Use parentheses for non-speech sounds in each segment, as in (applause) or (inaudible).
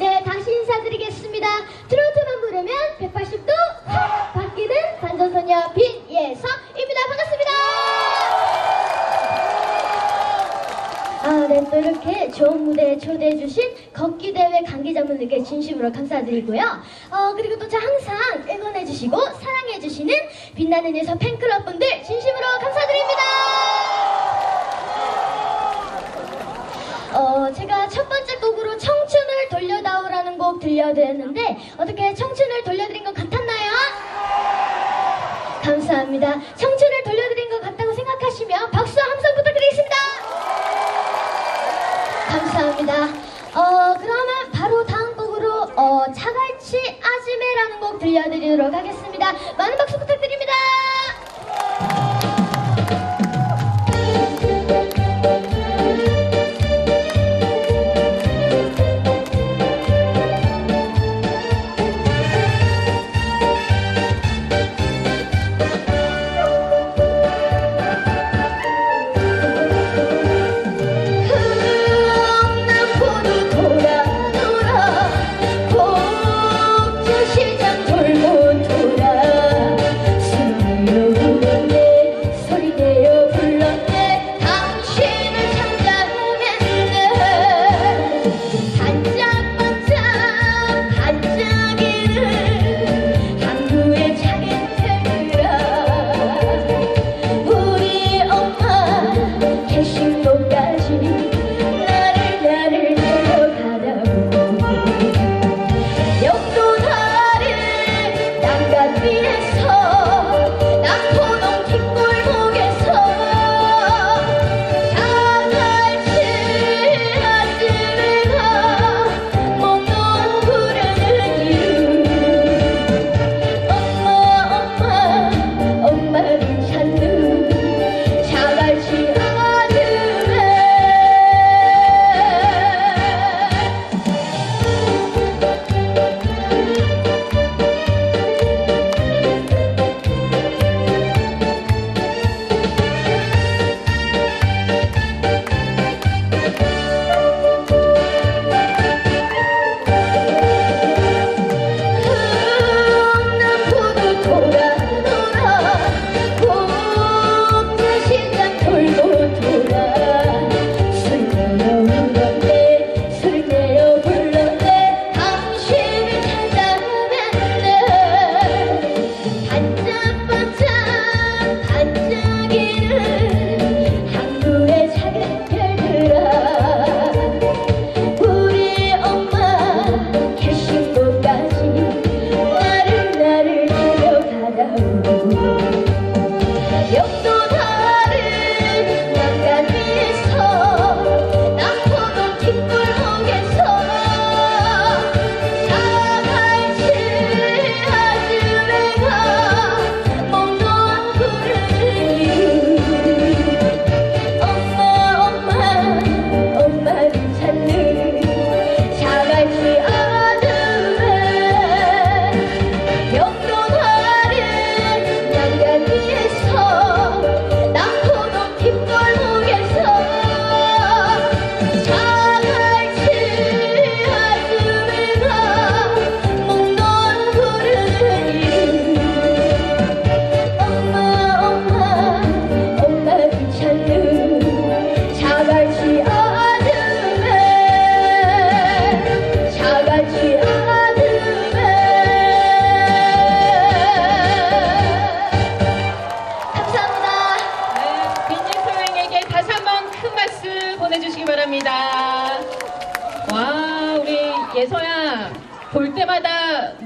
네, 다시 인사드리겠습니다. 트로트만 부르면 180도 확 바뀌는 반전소녀 빈예성입니다. 반갑습니다. 아, 네, 또 이렇게 좋은 무대에 초대해주신 걷기대회 관계자분들께 진심으로 감사드리고요. 어, 그리고 또 저 항상 응원해주시고 사랑해주시는 빛나는 예성 팬클럽분들 진심으로 감사드립니다. 어, 제가 첫 번째 곡으로 청춘을 돌려다오라는 곡 들려드렸는데 어떻게 청춘을 돌려드린 것 같았나요? 감사합니다. 청춘을 돌려드린 것 같다고 생각하시면 박수 함성 부탁드리겠습니다. 감사합니다. 어, 그러면 바로 다음 곡으로 어, 자갈치 아지매라는 곡 들려드리도록 하겠습니다. 많은 박수 부탁드립니다.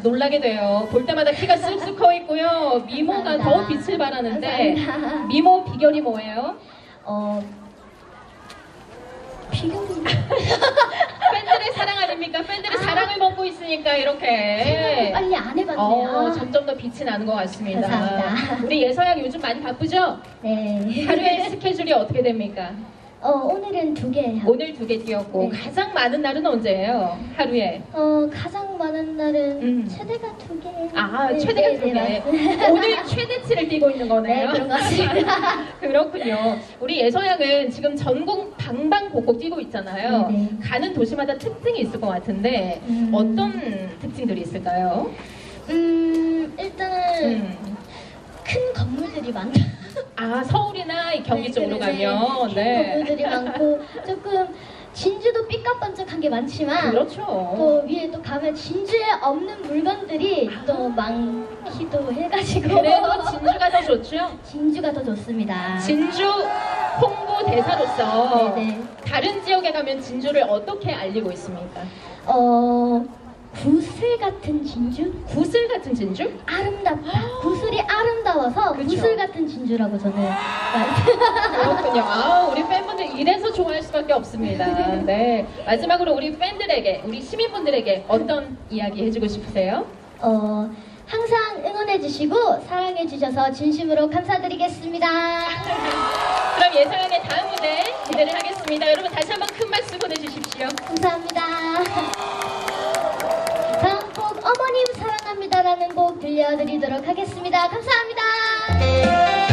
놀라게 돼요. 볼 때마다 키가 쓱쓱 커 있고요. 미모가 감사합니다. 더 빛을 발하는데 감사합니다. 미모 비결이 뭐예요? 어 비결이 (laughs) 팬들의 사랑 아닙니까? 팬들의 사랑을 먹고 있으니까 이렇게 빨리 안 해봤네요 어, 점점 더 빛이 나는 것 같습니다. 감사합니다. 우리 예서양 요즘 많이 바쁘죠? 네 하루의 스케줄이 어떻게 됩니까? 어, 오늘은 두 개. 하고 오늘 두 개 뛰었고 네. 가장 많은 날은 언제예요? 하루에? 어, 가장 많은 날은 음. 최대가 두 개. 아 네, 최대가 네, 두 개. 네, 맞- 오늘 최대치를 뛰고 있는 거네요. 네, 그런 것 같습니다. (laughs) 그렇군요. 우리 예서양은 지금 전국 방방곡곡 뛰고 있잖아요. 네, 네. 가는 도시마다 특징이 있을 것 같은데 음. 어떤 특징들이 있을까요? 음, 일단은 음. 큰 건물들이 많다. 아 서울이나 이 경기 네, 쪽으로 네, 네. 가면 큰 네. 건물들이 많고 조금 진주도 삐까뻔쩍한 게 많지만 그렇죠. 또 위에 또 가면 진주에 없는 물건들이 또 많기도 해가지고 그래도 진주가 더 좋죠. 진주가 더 좋습니다. 진주 홍보 대사로서 네네. 다른 지역에 가면 진주를 어떻게 알리고 있습니까? 어 구슬 같은 진주? 구슬 같은 진주? 아름답다. 구슬이 아름다워서 그쵸. 구슬 같은 진주라고 저는 그렇군요. 아, 우리 팬분들 이래서 좋아할 수밖에 없습니다. (laughs) 네. 마지막으로 우리 팬들에게, 우리 시민분들에게 어떤 이야기 해주고 싶으세요? 어 항상 응원해주시고 사랑해주셔서 진심으로 감사드리겠습니다. (laughs) 그럼 예서양의 다음 무대 기대를 하겠습니다. 여러분 다시 한번 큰 박수 보내주십시오. 감사합니다. 어머님 사랑합니다라는 곡 들려드리도록 하겠습니다. 감사합니다.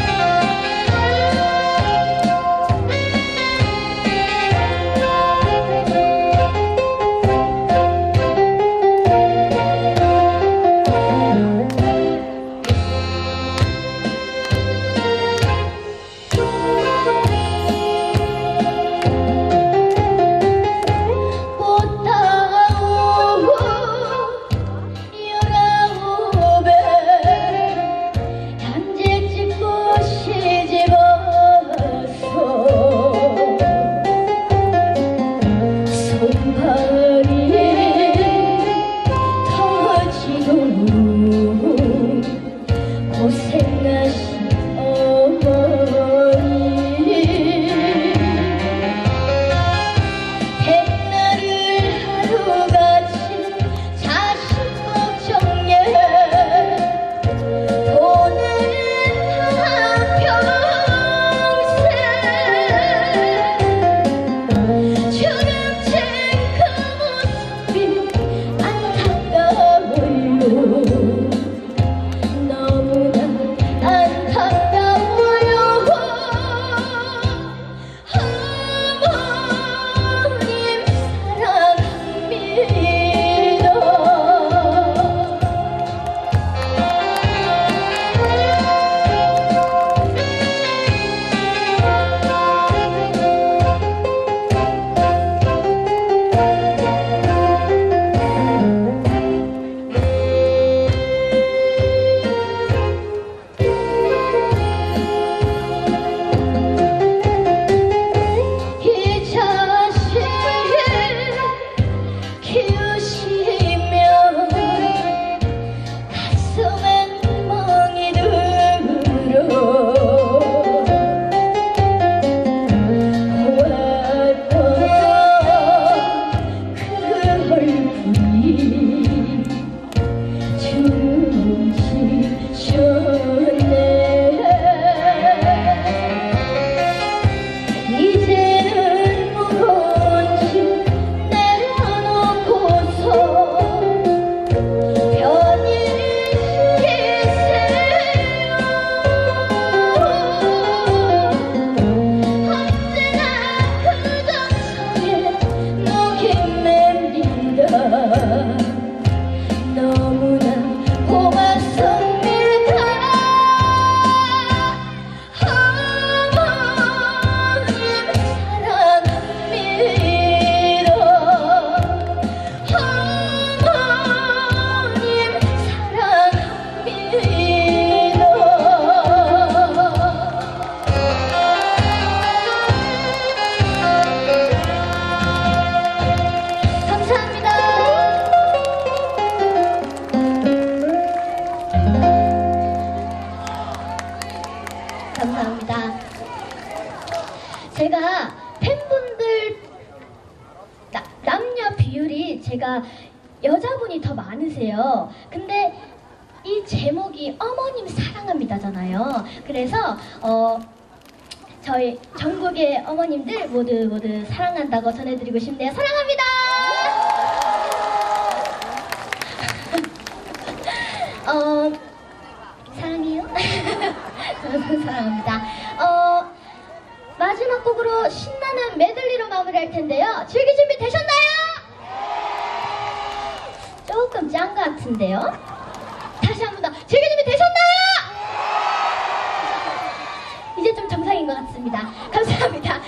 어머님들 모두 모두 사랑한다고 전해드리고 싶네요. 사랑합니다. (laughs) 어, 사랑해요. (laughs) 저는 사랑합니다. 어, 마지막 곡으로 신나는 메들리로 마무리할 텐데요. 즐길 준비 되셨나요? 조금 짠 것 같은데요. 다시 한 번 더 즐길 준비 되셨나요? 이제 좀 정상인 것 같습니다. 감사합니다.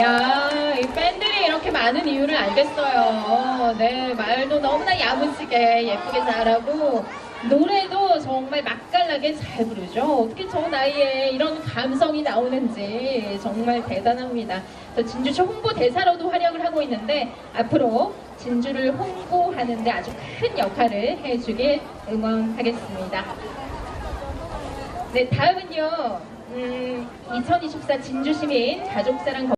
야, 이 팬들이 이렇게 많은 이유를 알겠어요. 네, 말도 너무나 야무지게 예쁘게 잘하고, 노래도 정말 맛깔나게 잘 부르죠. 어떻게 저 나이에 이런 감성이 나오는지 정말 대단합니다. 또 진주시 홍보 대사로도 활약을 하고 있는데, 앞으로 진주를 홍보하는데 아주 큰 역할을 해주길 응원하겠습니다. 네, 다음은요. 음, 2024 진주시민 가족사랑